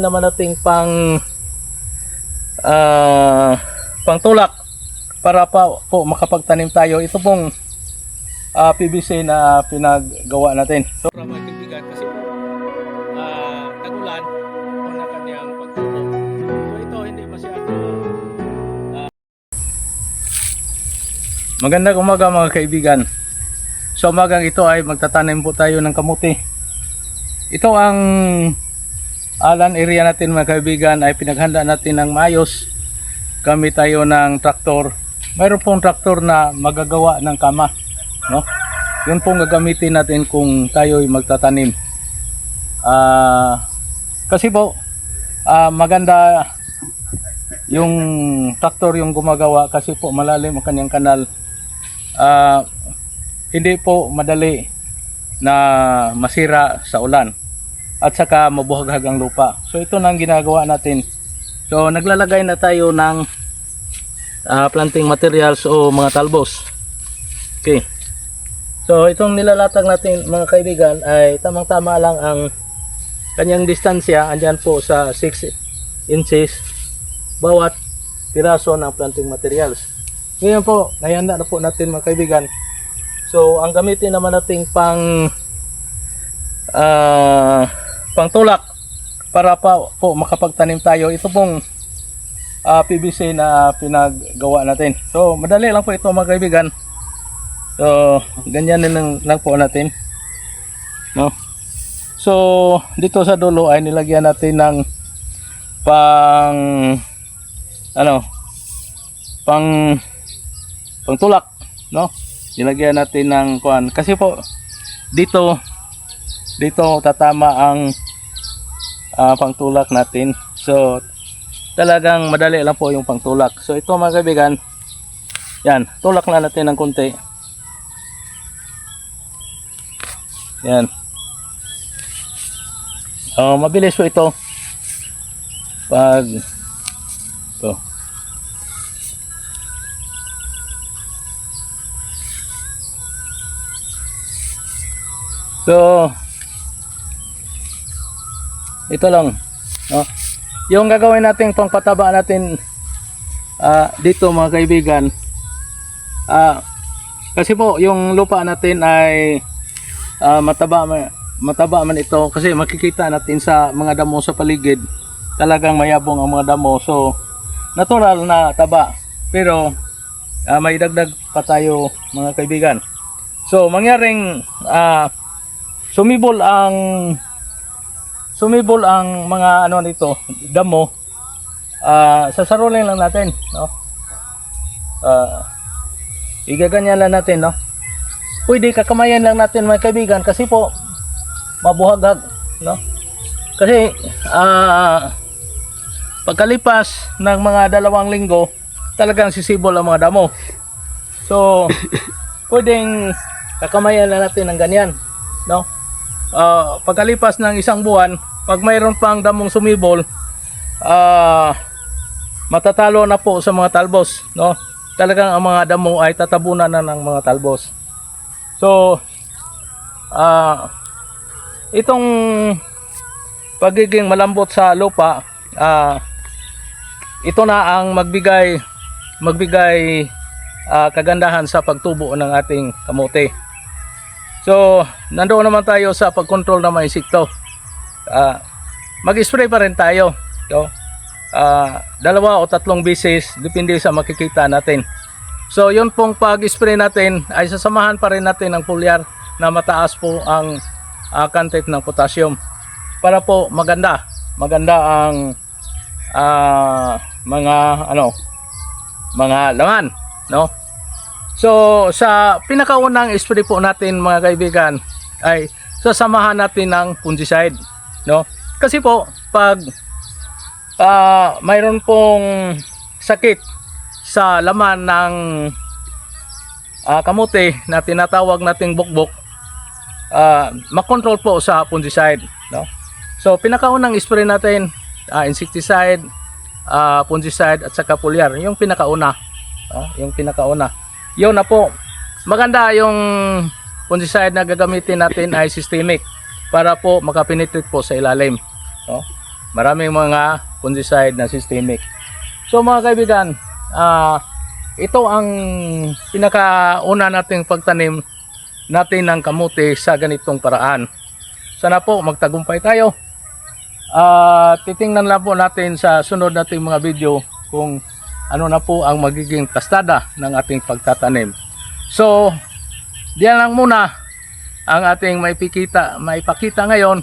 naman nating pang ah pangtulak para pa po makapagtanim tayo. Ito pong ah, PVC na pinaggawa natin. So, para mga kaibigan kasi po ah, tagulan po na kanyang pagtubo. So ito hindi masyado ah, Magandang umaga mga kaibigan. Sa umagang ito ay magtatanim po tayo ng kamuti. Ito ang alan area natin mga kaibigan ay pinaghanda natin ng maayos. Gamit tayo ng traktor. Mayroon pong traktor na magagawa ng kama. No? Yun pong gagamitin natin kung tayo ay magtatanim. Ah, kasi po, ah, maganda yung traktor yung gumagawa kasi po malalim ang kanyang kanal. Ah, hindi po madali na masira sa ulan at saka mabuhaghag ang lupa. So ito na ang ginagawa natin. So naglalagay na tayo ng ah, planting materials o mga talbos. Okay. So itong nilalatag natin mga kaibigan ay tamang-tama lang ang kanyang distansya andyan po sa 6 inches bawat piraso ng planting materials. Ngayon po, nahihanda na po natin mga kaibigan. So, ang gamitin naman nating pang ah pangtulak para pa po makapagtanim tayo. Ito pong ah, PVC na pinaggawa natin. So, madali lang po ito mga kaibigan. So, ganyan lang, lang po natin. No? So, dito sa dulo ay nilagyan natin ng pang ano pang pangtulak no nilagyan natin ng kuan kasi po dito dito tatama ang ah, pangtulak natin. So talagang madali lang po yung pangtulak. So ito mga kaibigan yan tulak lang natin ng konti. Yan. Oh mabilis po ito. Pag to So, ito lang. No? Yung gagawin natin pangpataba natin ah, dito mga kaibigan. ah, kasi po yung lupa natin ay ah, mataba ma- mataba man ito kasi makikita natin sa mga damo sa paligid talagang mayabong ang mga damo so natural na taba pero ah, may dagdag pa tayo mga kaibigan so mangyaring ah, sumibol ang sumibol ang mga ano nito damo. Ah sasarolin lang natin no? Ah igaganyan lang natin no? Pwede kakamayan lang natin mga kaibigan kasi po mabuhagag no? Kasi ah pagkalipas ng mga dalawang linggo talagang sisibol ang mga damo. So pwedeng kakamayan lang natin ng ganyan no? Ah, pagkalipas ng isang buwan, pag mayroon pang damong sumibol, ah matatalo na po sa mga talbos, no? Talagang ang mga damo ay tatabunan na ng mga talbos. So, ah itong pagiging malambot sa lupa, ah ito na ang magbigay magbigay ah, kagandahan sa pagtubo ng ating kamote. So, nandoon naman tayo sa pag-control ng mga insekto. Ah, mag-spray pa rin tayo. So, ah, dalawa o tatlong beses, depende sa makikita natin. So, yun pong pag-spray natin ay sasamahan pa rin natin ng foliar na mataas po ang ah, content ng potassium. Para po maganda, maganda ang ah, mga ano, mga laman, no? So, sa pinakaunang spray po natin mga kaibigan ay sasamahan natin ng fungicide, no? Kasi po pag ah, mayroon pong sakit sa laman ng ah, kamote na tinatawag nating bukbok, ah, makontrol po sa fungicide, no? So, pinakaunang spray natin, ah, insecticide, ah, fungicide at saka foliar, yung pinakauna, no? yung pinakauna yun na po maganda yung fungicide na gagamitin natin ay systemic para po makapenetrate po sa ilalim no? Maraming mga fungicide na systemic. So mga kaibigan, ah ito ang pinakauna nating pagtanim natin ng kamuti sa ganitong paraan. Sana po magtagumpay tayo. Ah, titingnan lang po natin sa sunod nating mga video kung ano na po ang magiging kastada ng ating pagtatanim. So, diyan lang muna ang ating maipikita, maipakita ngayon.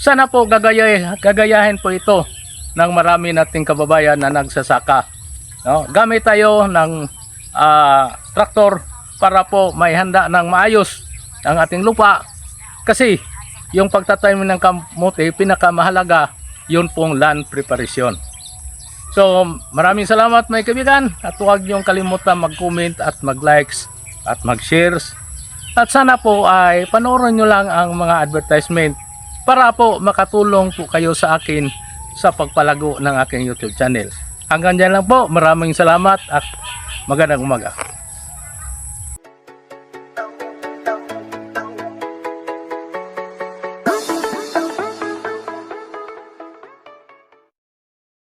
Sana po gagayay, gagayahin po ito ng marami nating kababayan na nagsasaka. No? Gamit tayo ng ah, traktor para po may handa ng maayos ang ating lupa. Kasi yung pagtatanim ng kamuti, pinakamahalaga yun pong land preparation. So, maraming salamat mga kaibigan at huwag niyong kalimutan mag-comment at mag-likes at mag-shares. At sana po ay panoorin nyo lang ang mga advertisement para po makatulong po kayo sa akin sa pagpalago ng aking YouTube channel. Hanggang dyan lang po. Maraming salamat at magandang umaga.